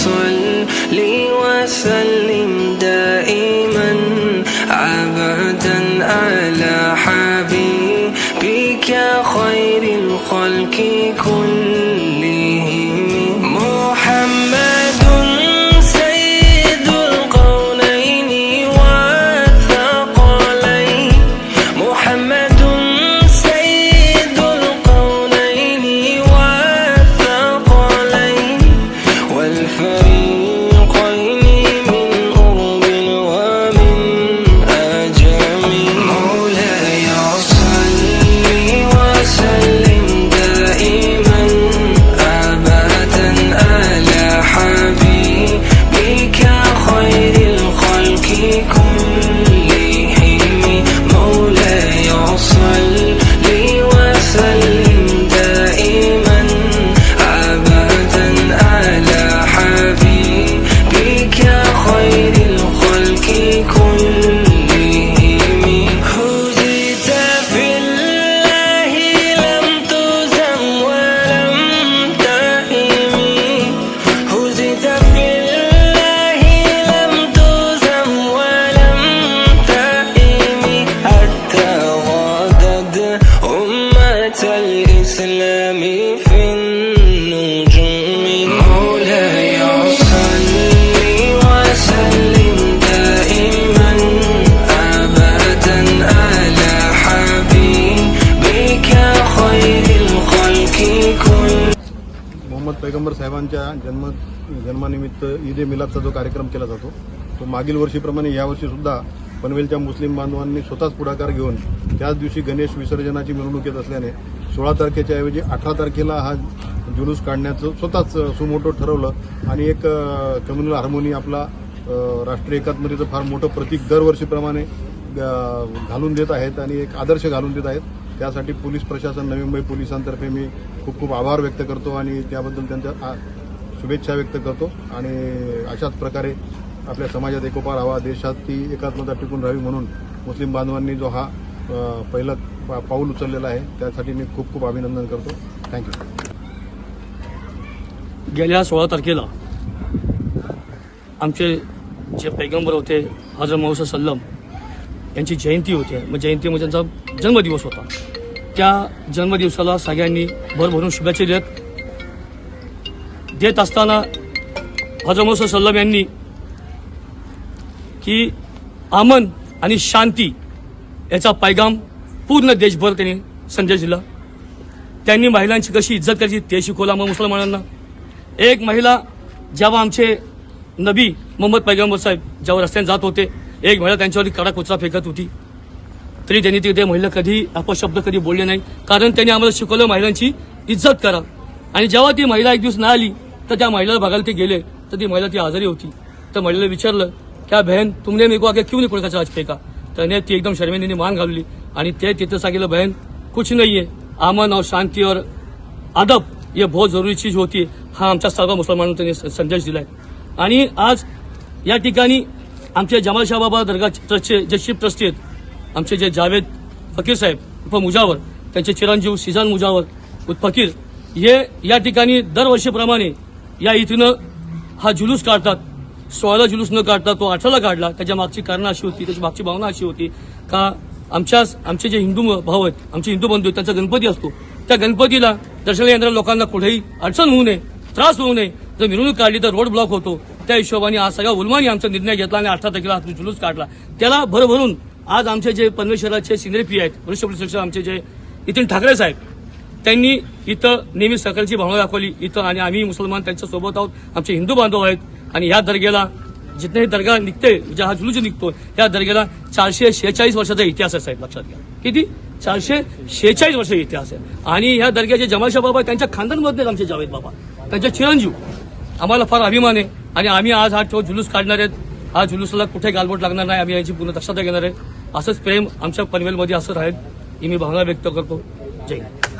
صل وسلم पैगंबर साहेबांच्या जन्म जन्मानिमित्त ईद ए मिलादचा जो कार्यक्रम केला जातो तो मागील वर्षीप्रमाणे यावर्षी सुद्धा पनवेलच्या मुस्लिम बांधवांनी स्वतःच पुढाकार घेऊन त्याच दिवशी गणेश विसर्जनाची मिरवणूक येत असल्याने सोळा तारखेच्या ऐवजी अठरा तारखेला हा जुलूस काढण्याचं स्वतःच सुमोटो ठरवलं आणि एक कम्युनल हार्मोनी आपला राष्ट्रीय एकात्मतेचं फार मोठं प्रतीक दरवर्षीप्रमाणे घालून देत आहेत आणि एक आदर्श घालून देत आहेत. त्यासाठी पोलीस प्रशासन नवी मुंबई पोलिसांतर्फे मी खूप खूप आभार व्यक्त करतो आणि त्याबद्दल त्यांच्या शुभेच्छा व्यक्त करतो. आणि अशाच प्रकारे आपल्या समाजात एकोपा राहावा देशात ती एकात्मता टिकून राहावी म्हणून मुस्लिम बांधवांनी जो हा पहिलं पा- पाऊल उचललेला आहे त्यासाठी मी खूप खूप अभिनंदन करतो. थँक्यू गेल्या सोळा तारखेला आमचे जे पैगंबर होते हजर मोहम्मद सल्लम यांची जयंती होती. मग जयंती म्हणजे त्यांचा जन्मदिवस होता. त्या जन्मदिवसाला सगळ्यांनी भरभरून शुभेच्छा देत देत असताना हजर सल्लम यांनी की आमन आणि शांती याचा पैगाम पूर्ण देशभर त्यांनी संदेश दिला. त्यांनी महिलांची कशी इज्जत करायची ते शिकवला मग मुसलमानांना. एक महिला जेव्हा आमचे नबी मोहम्मद पैगंबर साहेब जेव्हा रस्त्याने जात होते एक महिला त्यांच्यावरती कडा कुचरा फेकत होती. तरी त्यांनी तिथे महिला कधी अपशब्द कधी बोलले नाही. कारण त्यांनी आम्हाला शिकवलं महिलांची इज्जत करा. आणि जेव्हा ती महिला एक दिवस नाही आली तर त्या महिलेला बघायला ते गेले तर ती महिला ती आजारी होती. तर महिलेला विचारलं त्या बहन तुमने मेको आगे क्यों नाही कोणी कचरा आज फेका? त्याने ती एकदम शर्मेने मान घालली आणि ते तिथं सांगितलं बहन कुछ नाही आहे अमन और शांती और अदब हे बहुत जरुरी चीज होती हा. आमच्या सर्व मुसलमानांना त्यांनी संदेश दिलाय. आणि आज या ठिकाणी आमच्या जमाल शाहबाबा दर्गा ट्रस्टचे जे चीफ ट्रस्टी आहेत आमचे जे जावेद फकीर साहेब उर्फ मुजावर त्यांचे चिरंजीव सिजान मुजावर उर्फ फकीर हे या ठिकाणी दरवर्षीप्रमाणे या इथनं हा जुलूस काढतात सोळाला जुलूस न काढता तो अठराला काढला त्याच्या मागची कारणं अशी होती त्याची मागची भावना अशी होती का आमच्या आमचे जे हिंदू भाऊ आहेत आमचे हिंदू बंधू आहेत त्यांचा गणपती असतो त्या गणपतीला दर्शनाला येणाऱ्या लोकांना कुठेही अडचण होऊ नये त्रास होऊ नये जर मिरवणूक काढली तर रोड ब्लॉक होतो त्या हिशोबाने आज सगळ्या उलमानी आमचा निर्णय घेतला आणि अठरा तारखेला हा जुलूस काढला त्याला भरभरून आज आमचे जे पनवेल शहराचे सिनियर पी आहेत वरिष्ठ पोलीस आमचे जे नितीन ठाकरे साहेब त्यांनी इथं नेहमी सहकार्याची भावना दाखवली. इथं आणि आम्ही मुसलमान त्यांच्यासोबत आहोत. आमचे हिंदू बांधव आहेत. आणि या दर्ग्याला जिथे दर्गा निघते म्हणजे हा जुलूस निघतो या दर्ग्याला चारशे शेहेचाळीस वर्षाचा इतिहास आहे साहेब लक्षात घ्या. किती? चारशे शेहेचाळीस वर्षाचा इतिहास आहे. आणि ह्या दर्ग्याचे जमाशा बाबा त्यांच्या खानदानमधले आमचे जावेद बाबा त्यांचे चिरंजीव. आम्हाला फार अभिमान आहे. आणि आम्ही आज हा तो जुलूस काढणार आहेत. हा जुलूसला कुठे गालबोट लागणार नाही आम्ही याची पूर्ण दक्षता घेणार आहे. असंच प्रेम आमच्या पनवेलमध्ये असं राहील ही मी भावना व्यक्त करतो. जय हिंद.